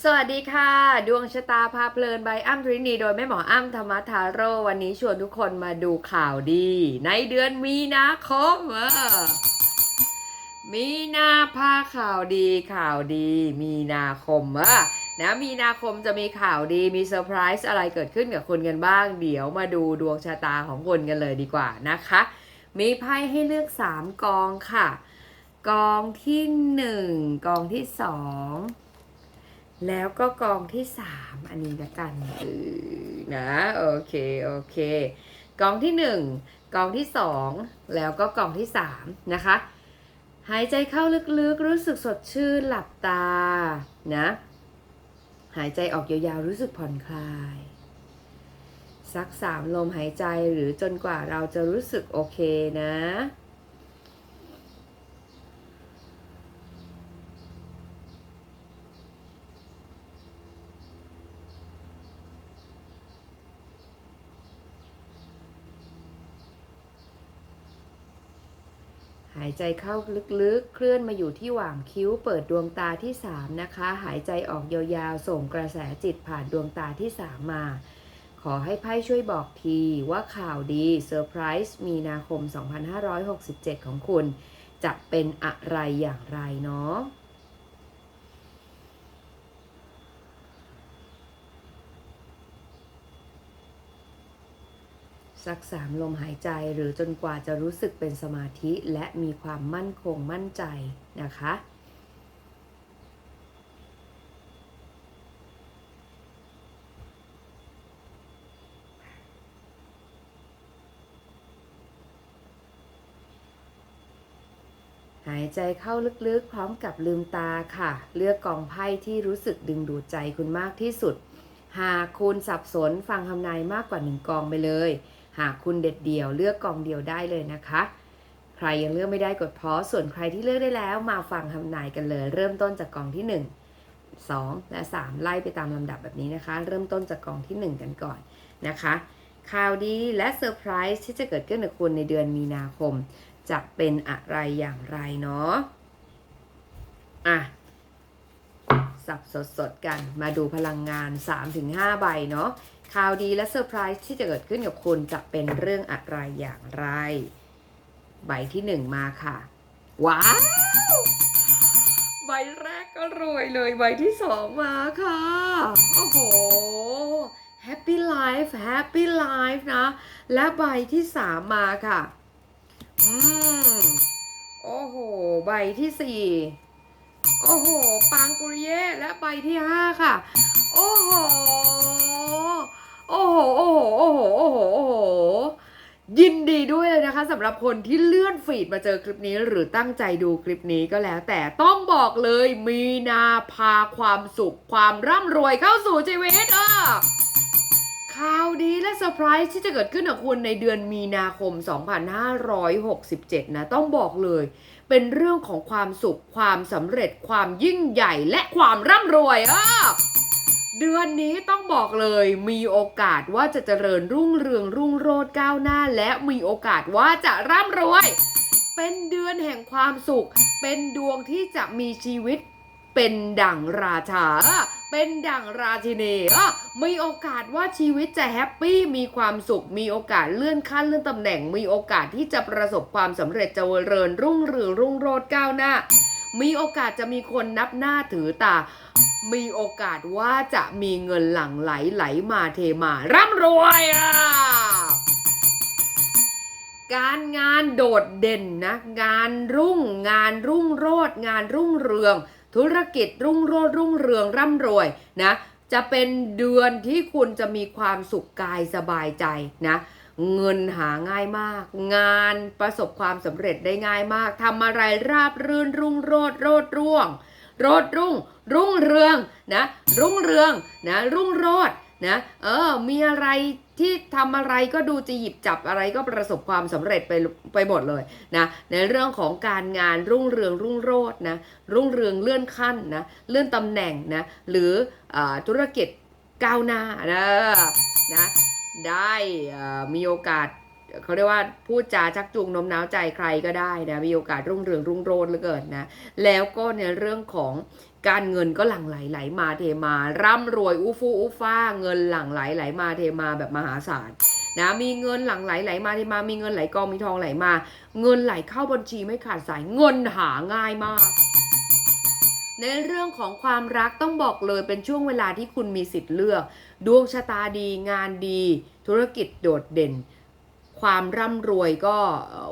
สวัสดีค่ะ ดวงชะตาพาเพลินใบอ้ำทรินีโดยแม่หมออ้ำธรรมทาโร่วันนี้ชวนทุกคนมาดูข่าวดี ในเดือนมีนาคมมีนาพาข่าวดีข่าวดี มีนาคมเออนะมีนาคมจะมีข่าวดีมีเซอร์ไพรส์อะไรเกิดขึ้นกับคุณกันบ้าง เดี๋ยวมาดูดวงชะตาของคุณกันเลยดีกว่านะคะ มีไพ่ให้เลือก 3 กองค่ะ กองที่ 1 กองที่ 2 แล้วก็กองที่ 3 อันนี้ละกันนะโอเคโอเคกองที่ 1 กองที่ 2 แล้วก็กองที่ 3 นะคะ หายใจเข้าลึกๆ รู้สึกสดชื่นหลับตานะหายใจออกยาวๆรู้สึกผ่อนคลายสักสามลมหายใจหรือจนกว่าเราจะรู้สึกโอเคนะ หายใจเข้าลึกๆ เคลื่อนมาอยู่ที่หว่างคิ้วเปิดดวงตาที่3นะคะ หายใจออกยาวๆ ส่งกระแสจิตผ่านดวงตาที่ 3 มา ขอให้ไพ่ช่วยบอกทีว่าข่าวดีเซอร์ไพรส์มีนาคม 2567 ของคุณ จะเป็นอะไรอย่างไรเนาะ สักสามลมหายใจหรือจนกว่าจะรู้สึกเป็นสมาธิและมีความมั่นคงมั่นใจนะคะ หายใจเข้าลึกๆ พร้อมกับลืมตาค่ะ เลือกกองไพ่ที่รู้สึกดึงดูดใจคุณมากที่สุด หากคุณสับสนฟังคำนายมากกว่าหนึ่งกองไปเลย หากคุณเด็ดเดี่ยวเลือกกองเดียวได้เลยนะคะ ใครยังเลือกไม่ได้กดพอส่วนใครที่เลือกได้แล้ว มาฟังคำนายกันเลย เริ่มต้นจากกองที่ 1 2 และ 3 ไล่ไปตามลำดับแบบนี้นะคะ เริ่มต้นจากกองที่ 1 กันก่อนนะคะ ข่าวดีและเซอร์ไพรส์ที่จะเกิดขึ้นกับคุณในเดือนมีนาคม จะเป็นอะไรอย่างไรเนาะอะสับสดๆกันมาดูพลังงาน 3-5 ใบเนาะ ข่าวดีและเซอร์ไพรส์ที่จะเกิดขึ้นกับคุณจะเป็นเรื่องอะไรอย่างไร ใบที่1มาค่ะ ว้าว ใบแรกก็รวยเลย ใบที่2มาค่ะ โอ้โห Happy Life Happy Life นะ และใบที่3มาค่ะ อืม โอ้โห ใบที่สี่โอ้โห ปังกุริเย่และใบที่ห้าค่ะ โอ้โห โอ้โห โอ้โห โอ้โห โอ้โห โอ้โห ยินดีด้วยเลยนะคะสำหรับคนที่เลื่อนฟีดมาเจอคลิปนี้ หรือตั้งใจดูคลิปนี้ก็แล้ว แต่ต้องบอกเลยมีนาพาความสุขความร่ำรวยเข้าสู่ชีวิตอะข่าวดีและเซอร์ไพรส์ที่จะเกิดขึ้นกับคุณในเดือนมีนาคม 2567 นะ ต้องบอกเลย เป็นเรื่องของความสุขความสำเร็จความยิ่งใหญ่และความร่ำรวยอะ เดือนนี้ต้องบอกเลยมีโอกาสว่าจะเจริญรุ่งเรืองรุ่งโรจน์ก้าวหน้า และมีโอกาสว่าจะร่ำรวย เป็นเดือนแห่งความสุข เป็นดวงที่จะมีชีวิตเป็นดั่งราชา เป็นดั่งราชินีมีโอกาสว่าชีวิตจะแฮปปี้ มีความสุข มีโอกาสเลื่อนขั้นเลื่อนตำแหน่ง มีโอกาสที่จะประสบความสำเร็จเจริญรุ่งเรืองรุ่งโรจน์ก้าวหน้า มีโอกาสจะมีคนนับหน้าถือตา มีโอกาสว่าจะมีเงินหลั่งไหลไหลมาเทมาร่ำรวยอะการงานโดดเด่นนะ งานรุ่ง งานรุ่งโรจน์งานรุ่งเรือง ธุรกิจรุ่งโรจน์รุ่งเรืองร่ำรวยนะ จะเป็นเดือนที่คุณจะมีความสุขกายสบายใจนะ เงินหาง่ายมาก งานประสบความสำเร็จได้ง่ายมากทำอะไรราบรื่นรุ่งโรจน์โรดร่วง โรดรุ่ง รุ่งเรืองนะรุ่งเรืองนะรุ่งโรจน์นะเออมีอะไรที่ทำอะไรก็ดูจะหยิบจับอะไรก็ประสบความสำเร็จไปไปหมดเลยนะในเรื่องของการงานรุ่งเรืองรุ่งโรจน์นะรุ่งเรืองเลื่อนขั้นนะเลื่อนตำแหน่งนะหรืออธุรกิจก้าวหน้านะนะ ได้มีโอกาสเขาเรียกว่าพูดจาชักจูงโน้มน้าวใจใครก็ได้นะมีโอกาสรุ่งเรืองรุ่งโรจน์เหลือเกินนะแล้วก็ในเรื่องของการเงินก็หลั่งไหลไหลมาเทมา ร่ำรวยอู้ฟู่อู้ฟ้า เงินหลั่งไหลไหลมาเทมาแบบมหาศาลนะมีเงินหลั่งไหลไหลมาเทมา มีเงินไหลกองมีทองไหลมา เงินไหลเข้าบัญชีไม่ขาดสายเงินหาง่ายมาก ในเรื่องของความรักต้องบอกเลยเป็นช่วงเวลาที่คุณมีสิทธิ์เลือก ดวงชะตาดีงานดี ธุรกิจโดดเด่น ความร่ำรวยก็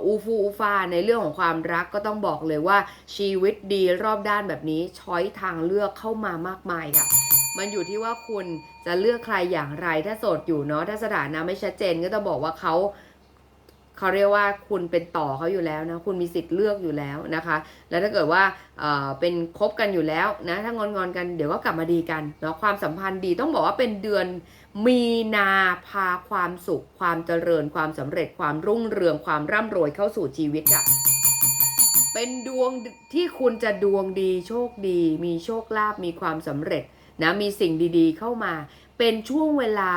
อูฟูอูฟาในเรื่องของความรักก็ต้องบอกเลยว่าชีวิตดีรอบด้านแบบนี้ช้อยทางเลือกเข้ามามากมายค่ะมันอยู่ที่ว่าคุณจะเลือกใครอย่างไรถ้าโสดอยู่เนาะถ้าสถานะไม่ชัดเจนก็จะบอกว่าเขา เขาเรียกว่าคุณเป็นต่อเขาอยู่แล้วนะคุณมีสิทธิ์เลือกอยู่แล้วนะคะ แล้วถ้าเกิดว่าเอ่อเป็นคบกันอยู่แล้วนะถ้างอนงอนกันเดี๋ยวก็กลับมาดีกันเนาะความสัมพันธ์ดีต้องบอกว่าเป็นเดือนมีนาพาความสุข ความเจริญความสำเร็จความรุ่งเรืองความร่ำรวยเข้าสู่ชีวิตอะเป็นดวงที่คุณจะดวงดีโชคดี มีโชคลาภมีความสำเร็จนะมีสิ่งดีๆเข้ามา เป็นช่วงเวลา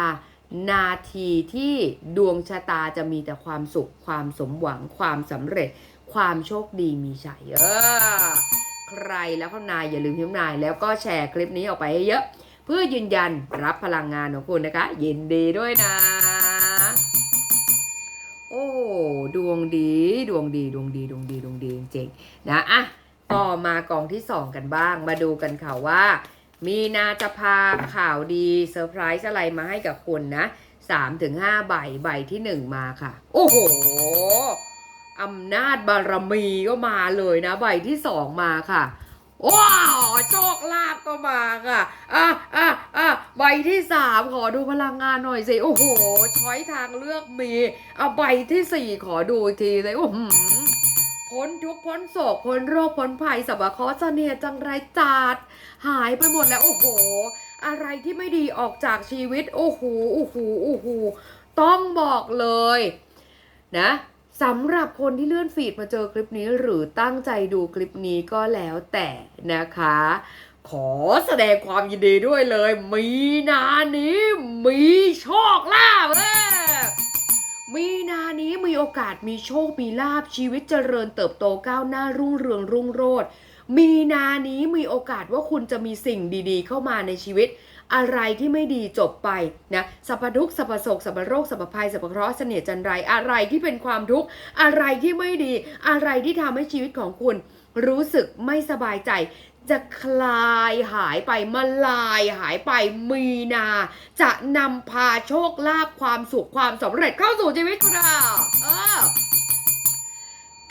นาทีที่ดวงชะตาจะมีแต่ความสุข ความสมหวัง ความสำเร็จ ความโชคดีมีชัยเออใครแล้วก็นายอย่าลืมพิมพ์นายแล้วก็แชร์คลิปนี้ออกไปให้เยอะ เพื่อยืนยันรับพลังงานของคุณนะคะยินดีด้วยนะ โอ้ดวงดีดวงดีดวงดีดวงดีดวงดีจริงๆนะอะต่อมากองที่2กันบ้างมาดูกันค่ะว่า มีนาจะพาข่าวดีเซอร์ไพรส์อะไรมาให้กับคุณนะ3ถึง5ใบใบที่1มาค่ะ โอ้โหอำนาจบารมีก็มาเลยนะ ใบที่2มาค่ะว้าวโชคลาภก็มาค่ะอะอะอะใบที่สามขอดูพลังงานหน่อยสิ โอ้โหช้อยทางเลือกมี เอาใบที่สี่ขอดูอีกทีเลยโอ้โห พ้นทุกพ้นโศกพ้นโรคพ้นภัยสับเคราะห์เสน่ห์จังไรจัดหายไปหมดแล้วโอ้โห อะไรที่ไม่ดีออกจากชีวิต โอ้โหโอ้โหโอ้โหต้องบอกเลยนะสำหรับคนที่เลื่อนฟีดมาเจอคลิปนี้หรือตั้งใจดูคลิปนี้ก็แล้วแต่นะคะ ขอแสดงความยินดีด้วยเลย มีนานี้มีโชคลาภเว้ย มีนานี้มีโอกาสมีโชค มีลาภชีวิตเจริญเติบโตก้าวหน้ารุ่งเรืองรุ่งโรจน์มีนานี้มีโอกาสว่าคุณจะมีสิ่งดีๆ เข้ามาในชีวิต อะไรที่ไม่ดีจบไปนะสัพทุกสัพโศกสัพโรคสัพพภัยสัพเคราะห์เสน่ห์จันไร อะไรที่เป็นความทุกข์อะไรที่ไม่ดี อะไรที่ทำให้ชีวิตของคุณ รู้สึกไม่สบายใจ จะคลายหายไปมาลายหายไปมีนา จะนำพาโชคลาภความสุขความสำเร็จเข้าสู่ชีวิตคุณเราเออ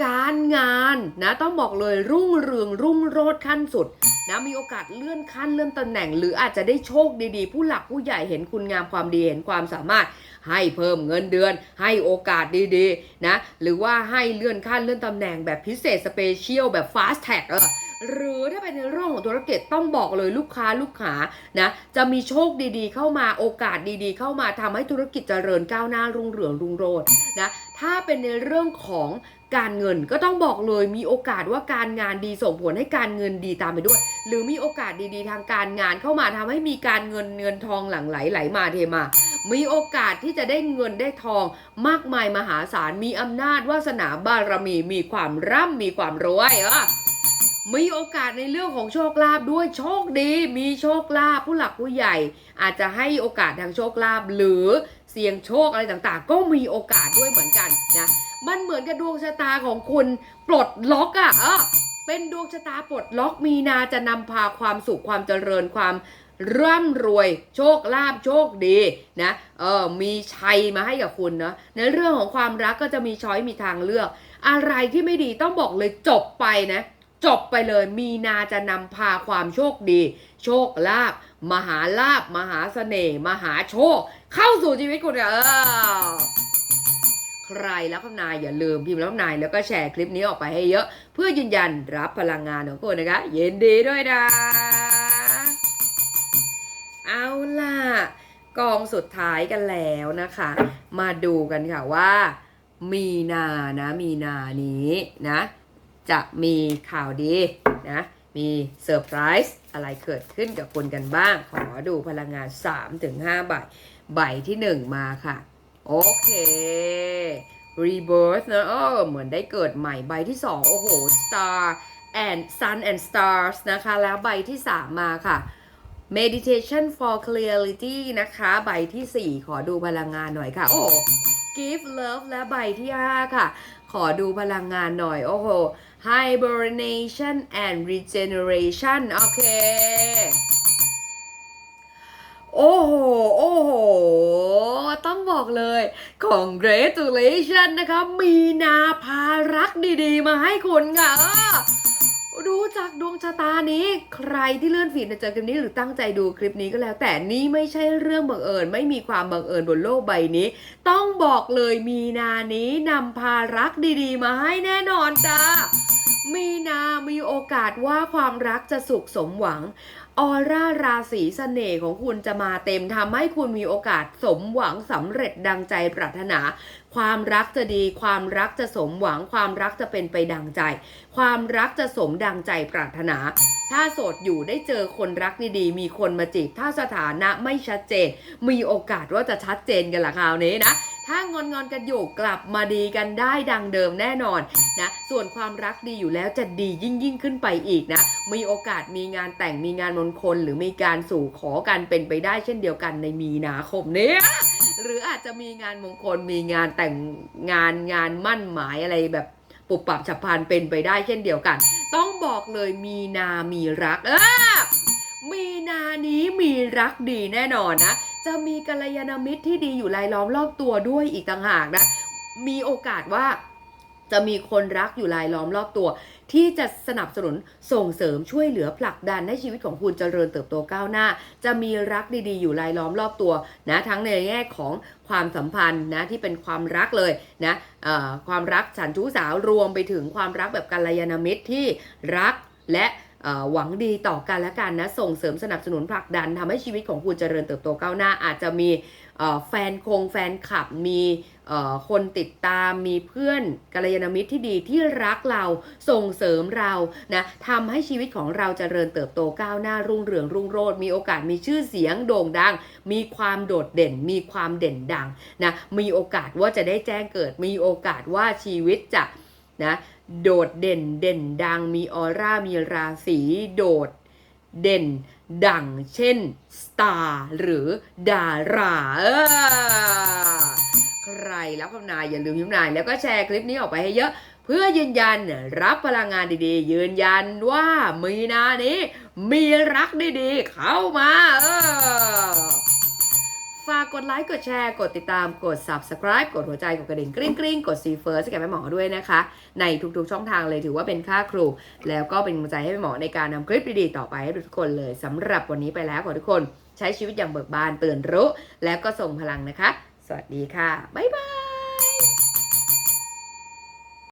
การงานนะต้องบอกเลยรุ่งเรืองรุ่งโรจน์ขั้นสุดนะมีโอกาสเลื่อนขั้นเลื่อนตำแหน่ง หรืออาจจะได้โชคดีๆ ผู้หลักผู้ใหญ่เห็นคุณงามความดีเห็นความสามารถ ให้เพิ่มเงินเดือน ให้โอกาสดีๆนะหรือว่าให้เลื่อนขั้นเลื่อนตำแหน่งแบบพิเศษสเปเชียลแบบฟาส t ท็กเออ หรือถ้าเป็นในเรื่องของธุรกิจต้องบอกเลยลูกค้าลูกค้านะจะมีโชคดีๆ เข้ามาโอกาสดีๆ เข้ามาทำให้ธุรกิจเจริญก้าวหน้ารุ่งเรืองรุ่งโรจน์นะถ้าเป็นในเรื่องของการเงินก็ต้องบอกเลยมีโอกาสว่าการงานดีส่งผลให้การเงินดีตามไปด้วย หรือมีโอกาสดีๆ ทางการงานเข้ามาทำให้มีการเงินเงินทองหลั่งไหลไหลมาเทมา มีโอกาสที่จะได้เงินได้ทองมากมายมหาศาลมีอำนาจวาสนาบารมีมีความร่ำมีความรวยเออ มีโอกาสในเรื่องของโชคลาภด้วยโชคดี มีโชคลาภผู้หลักผู้ใหญ่ อาจจะให้โอกาสทางโชคลาภหรือเสี่ยงโชคอะไรต่างๆ ก็มีโอกาสด้วยเหมือนกันนะมันเหมือนกับดวงชะตาของคุณปลดล็อกอะ่ะเออเป็นดวงชะตาปลดล็อกมีนาจะนำพาความสุขความเจริญความร่ำรวยโชคลาภโชคดีนะเออมีชัยมาให้กับคุณเนาะในเรื่องของความรักก็จะมีช้อยมีทางเลือก อะไรที่ไม่ดีต้องบอกเลยจบไปนะ จบไปเลย มีนาจะนำพาความโชคดี โชคลาภมหาลาภมหาเสน่ห์มหาโชค เข้าสู่ชีวิตคุณเออใครแล้วคำนายอย่าลืมพิมพ์แล้วคำนายแล้วก็แชร์คลิปนี้ออกไปให้เยอะ เพื่อยืนยันรับพลังงานของคุณนะคะยินดีด้วยนะ เอาล่ะ กองสุดท้ายกันแล้วนะคะ มาดูกันค่ะว่า มีนานะ มีนานี้นะ จะมีข่าวดีนะ มีเซอร์ไพรส์อะไรเกิดขึ้นกับคุณกันบ้าง ขอดูพลังงาน 3-5 ใบ ใบที่ 1 มาค่ะ โอเค Rebirth นะเออเหมือนได้เกิดใหม่ใบที่ 2 โอ้โห Star and Sun and Stars นะคะ แล้วใบที่ 3 มาค่ะ Meditation for Clarity นะคะ ใบทีสี่4 ขอดูพลังงานหน่อยค่ะ โอ้ Give Love และใบที่ 5 ค่ะ ขอดูพลังงานหน่อย โอ้โห Hibernation and Regeneration โอเค โอ้โห โอ้โห ต้องบอกเลย congratulation นะคะ มีนาพารักดี ๆ มาให้คุณค่ะ เออรู้จักดวงชะตานี้ ใครที่เลื่อนฟีดในเจอคลิปนี้หรือตั้งใจดูคลิปนี้ก็แล้ว แต่นี่ไม่ใช่เรื่องบังเอิญ ไม่มีความบังเอิญบนโลกใบนี้ ต้องบอกเลยมีนานี้นำพารักดีๆ มาให้แน่นอนจ้ามีนามีโอกาสว่าความรักจะสุขสมหวังออร่าราศีเสน่ห์ของคุณจะมาเต็มทำให้คุณมีโอกาสสมหวังสำเร็จดังใจปรารถนา ความรักจะดี ความรักจะสมหวัง ความรักจะเป็นไปดังใจ ความรักจะสมดังใจปรารถนา ถ้าโสดอยู่ได้เจอคนรักดีๆมีคนมาจีบ ถ้าสถานะไม่ชัดเจน มีโอกาสว่าจะชัดเจนกันละคราวนี้นะถ้างอนงอนกันอยู่กลับมาดีกันได้ดังเดิมแน่นอนนะ ส่วนความรักดีอยู่แล้วจะดียิ่งยิ่งขึ้นไปอีกนะ มีโอกาสมีงานแต่งมีงานมงคล หรือมีการสู่ขอกันเป็นไปได้เช่นเดียวกันในมีนาคมเนี้ หรืออาจจะมีงานมงคลมีงานแต่งงานงานมั่นหมายอะไรแบบปุบปับฉับพลันเป็นไปได้เช่นเดียวกัน ต้องบอกเลยมีนามีรักเออมีนานี้มีรักดีแน่นอนนะ จะมีกัลยาณมิตรที่ดีอยู่รายล้อมรอบตัวด้วยอีกต่างหากนะ มีโอกาสว่าจะมีคนรักอยู่รายล้อมรอบตัว ที่จะสนับสนุนส่งเสริมช่วยเหลือผลักดันให้ชีวิตของคุณเจริญเติบโตก้าวหน้า จะมีรักดีๆ อยู่รายล้อมรอบตัวนะทั้งในแง่ของความสัมพันธ์นะที่เป็นความรักเลยนะความรักฉันชู้สาวรวมไปถึงความรักแบบกัลยาณมิตรที่รักและหวังดีต่อกันและกันนะส่งเสริมสนับสนุนผลักดันทำให้ชีวิตของคุณเจริญเติบโตก้าวหน้า อาจจะมี แฟนคงแฟนคลับมีคนติดตามมีเพื่อนกัลยาณมิตรที่ดีที่รักเราส่งเสริมเรานะทำให้ชีวิตของเราเจริญเติบโตก้าวหน้ารุ่งเรืองรุ่งโรจน์มีโอกาสมีชื่อเสียงโด่งดัง มีความโดดเด่น มีความเด่นดังนะมีโอกาสว่าจะได้แจ้งเกิด มีโอกาสว่าชีวิตจะนะโดดเด่นเด่นดัง มีออร่ามีราศีโดดเด่น ดังเช่นสตาร์หรือดาราใครรับคำนายอย่าลืมพิมพ์นายแล้วก็แชร์คลิปนี้ออกไปให้เยอะ เพื่อยืนยันรับพลังงานดีๆ ยืนยันว่ามีนานี้ มีรักดีๆ เข้ามาเออ ฝากกดไลค์ กดแชร์ กดติดตาม กด subscribe กดหัวใจ กดกระดิ่งกริ๊งกริ๊งกด see first แก่แม่หมอด้วยนะคะ ในทุกๆช่องทางเลยถือว่าเป็นค่าครู แล้วก็เป็นกำลังใจให้แม่หมอในการนำคลิปดีๆต่อไปให้ทุกคนเลยสำหรับวันนี้ไปแล้วขอทุกคน ใช้ชีวิตอย่างเบิกบานตื่นรู้ แล้วก็ส่งพลังนะคะ สวัสดีค่ะ บ๊ายบาย